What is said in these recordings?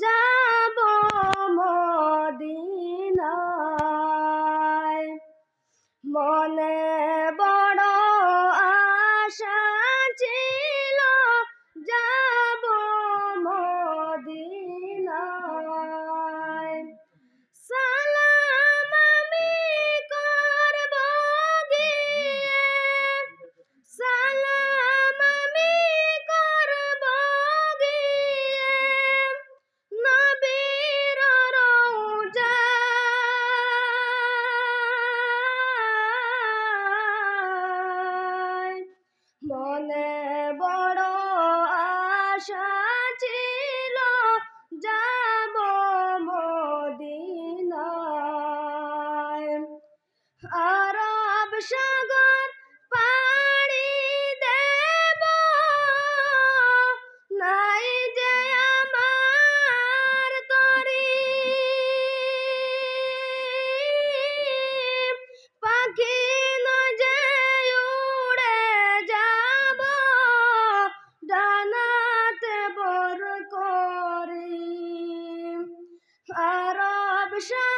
যাব সাগর পাড়ি দেব। নাই যে আমার তরি। পাখি না যে উড়ে যাব। ডানাতে বর করি। আরব সাগর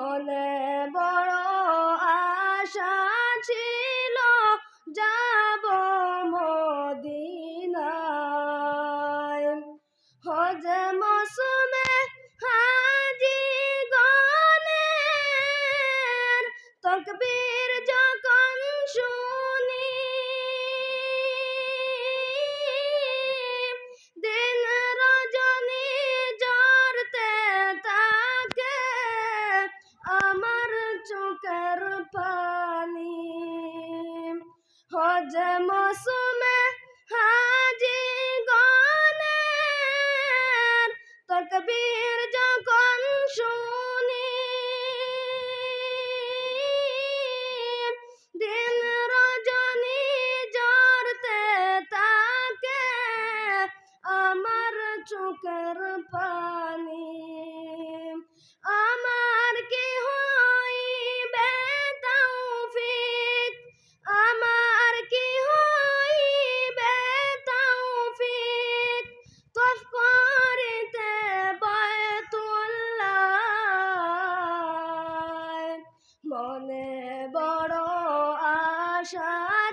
মনে বড় আশা ছিল যাব হজ মৌসুমে হাজি গনে তকবীর হজ মৌসুমে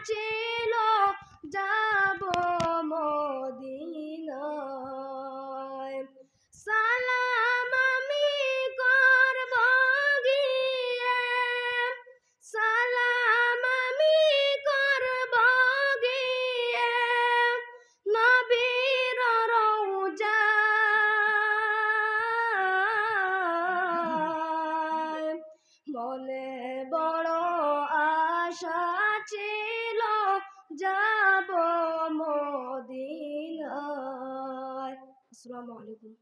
ছিল যাব যাব মদিনায়। আসসালামু আলাইকুম।